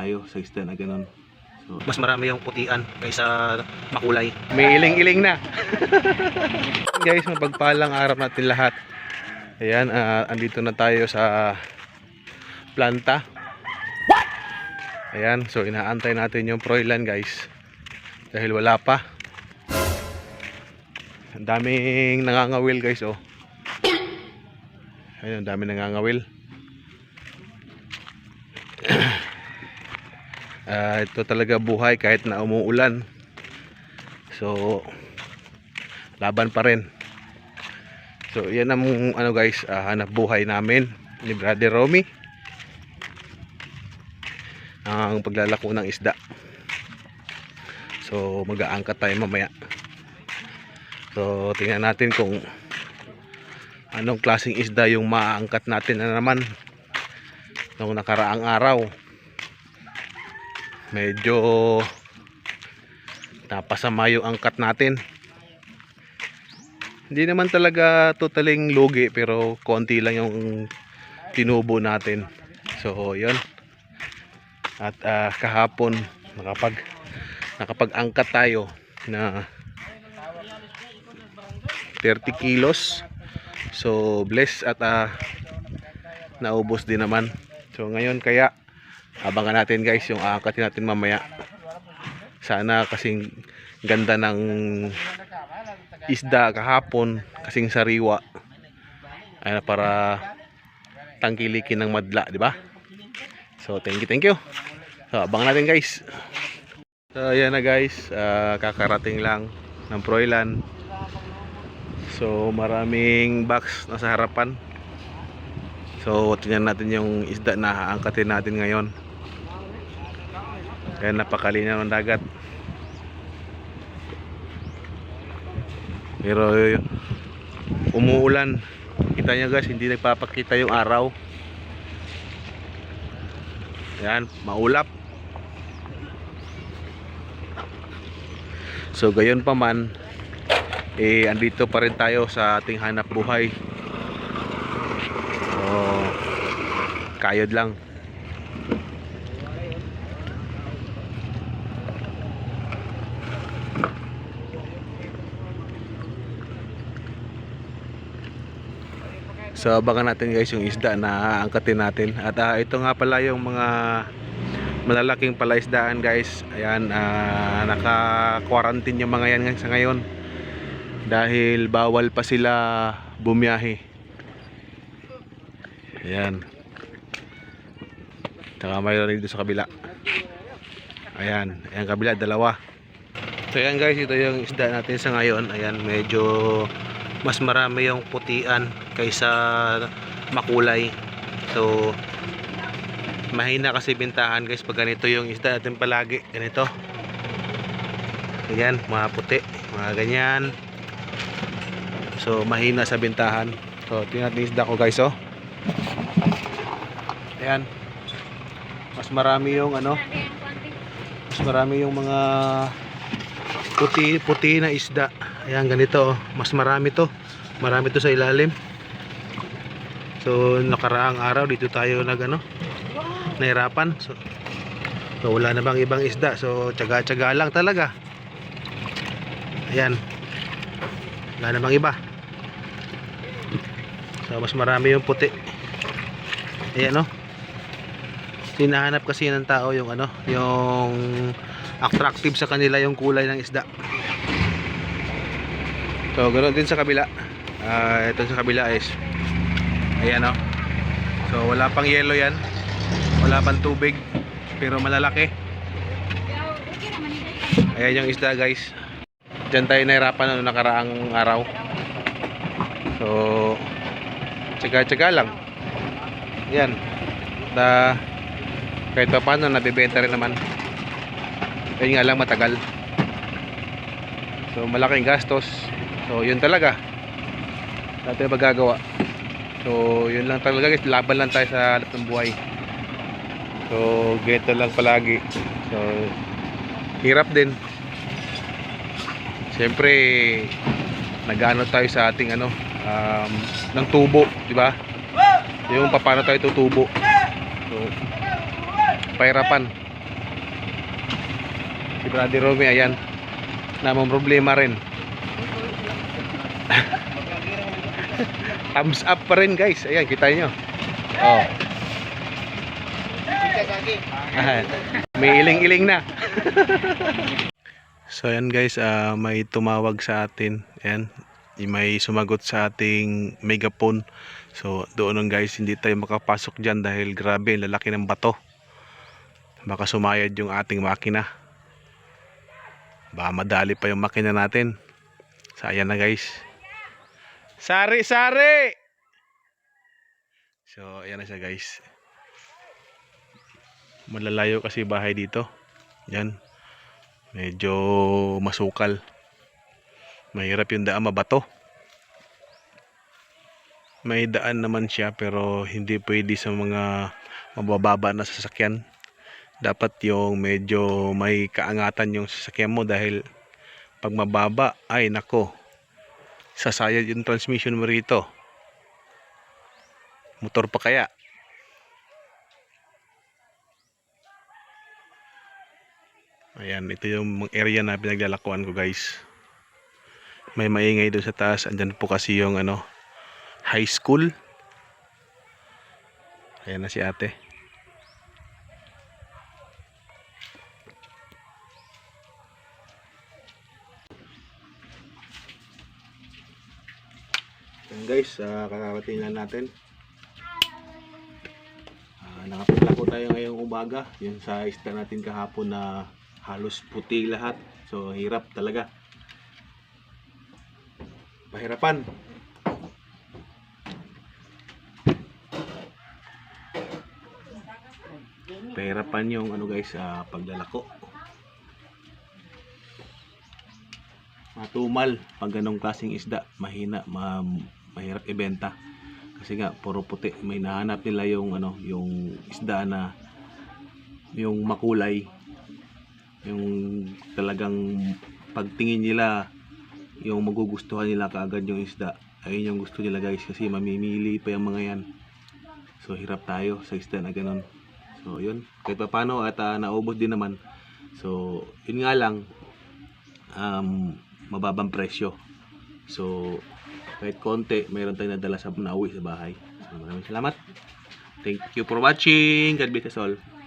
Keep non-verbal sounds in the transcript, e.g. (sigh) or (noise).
tayo sa isda na ganun. So, Mas marami yung putian kaysa makulay. may iling-iling na. (laughs) Guys, mapagpalang araw natin lahat. Ayan, ah, andito na tayo sa planta. Ayan, so inaantay natin yung Froilan guys. Dahil wala pa. Ang daming nangangawil guys oh. Ayun, ang daming nangangawil. Ah, ito talaga buhay kahit na umuulan. So laban pa rin. So yan ang ano guys, ah, hanap buhay namin ni Brother Romy. Ang paglalako ng isda. So mag-aangkat tayo mamaya. So tingnan natin kung anong klaseng isda yung maaangkat natin na naman nung nakaraang araw. Medyo napasama yung angkat natin. Hindi naman talaga totaling lugi pero konti lang yung tinubo natin. So, yun. At ah, kahapon nakapag nakapag-angkat tayo na 30 kilos. So, bless at ah, naubos din naman. So, ngayon kaya abangan natin guys yung aangkatin natin mamaya. Sana kasing ganda ng isda kahapon kasing sariwa ay para tangkilikin ng madla, di ba? So, thank you, thank you. So, abangan natin guys. So, ayan na guys, ah, kakarating lang ng Proilan. So, maraming box nasa harapan. So, tingnan natin yung isda na aangkatin natin ngayon. Ayan, napakalinaw ng dagat. Pero umuulan. Kita nyo guys, hindi nagpapakita yung araw. Ayan, maulap. So gayon pa man, eh andito pa rin tayo sa ating hanap buhay. So, kayod lang. So abangan natin guys yung isda na angkatin natin. At ah, ito nga pala yung mga malalaking palaisdaan guys. Ayan, ah, naka-quarantine yung mga yan sa ngayon. Dahil bawal pa sila bumiyahe. Ayan. Saka mayroon dito sa kabila. Ayan, ayan kabila, dalawa. So ayan guys, ito yung isda natin sa ngayon. Ayan, medyo mas marami yung putian kaysa makulay. So mahina kasi bintahan guys pag ganito yung isda natin palagi. Ganito. Ayan, mga puti, mga ganyan. So mahina sa bintahan. So tingnan natin isda ko guys oh. Ayan. Mas marami yung ano, mas marami yung mga puti puti na isda. Ayan ganito oh. mas marami to. Marami to sa ilalim. So nakaraang araw dito tayo nag ano nahirapan. So, so wala na bang ibang isda. So tsaga tsaga lang talaga. Ayan. Wala na bang iba? So mas marami yung puti. Ayan oh hinahanap kasi ng tao yung ano yung attractive sa kanila yung kulay ng isda. So ganoon din sa kabila. Ah, ito sa kabila is ayan o so wala pang yellow yan. Wala pang tubig pero malalaki. Ayan yung isda guys. Dyan tayo nahirapan noong nakaraang araw. So tsaga tsaga lang. Yan da kahit pa paano nabibenta rin naman. Ayun nga lang matagal. So malaking gastos. So yun talaga. Natin magagawa. So yun lang talaga guys. Laban lang tayo sa halap ng buhay. So ganito lang palagi. So hirap din. Siyempre nagano tayo sa ating ano um, ng tubo di ba? Yung paano tayo tutubo. So pahirapan Brother Romy, ayan. Namang problema rin. (laughs) Thumbs up pa rin guys. Ayan, kita nyo. Oh. Ah, may iling-iling na. (laughs) so ayan guys, ah, may tumawag sa atin. Ayan, may sumagot sa ating megaphone. So doon nun guys, hindi tayo makapasok dyan dahil grabe, lalaki ng bato. Baka sumayad yung ating makina. Baka madali pa yung makina natin. So ayan na guys. Sari, sari! So ayan na siya guys. Malalayo kasi bahay dito. Yan. Medyo masukal. Mahirap yung daan mabato. May daan naman siya pero hindi pwede sa mga mabababa na sasakyan. Dapat yung medyo may kaangatan yung sasakyan mo dahil pag mababa, ay nako, sasayad yung transmission mo rito. Motor pa kaya? Ayan, ito yung area na pinaglalakuan ko guys. May maingay doon sa taas. Andyan po kasi yung ano, high school. Ayan na si ate. Uh, kakarating natin. Uh, nakapaglako tayo ngayong umaga. Yung sa isda natin kahapon na halos puti lahat. So hirap talaga. Pahirapan. Pahirapan yung ano guys, ah, paglalako. Matumal pag ganong klaseng isda, mahina, ma, mahirap ibenta. Kasi nga puro puti, may nahanap nila yung ano, yung isda na yung makulay. Yung talagang pagtingin nila yung magugustuhan nila kaagad yung isda. Ayun yung gusto nila guys kasi mamimili pa yung mga yan. So hirap tayo sa isda na ganun. So yun. Kahit pa paano at ah, naubos din naman. So yun nga lang um, mababang presyo. So kahit konti mayroon tayong nadala sa nauwi sa bahay. So, maraming salamat. Thank you for watching. God bless us all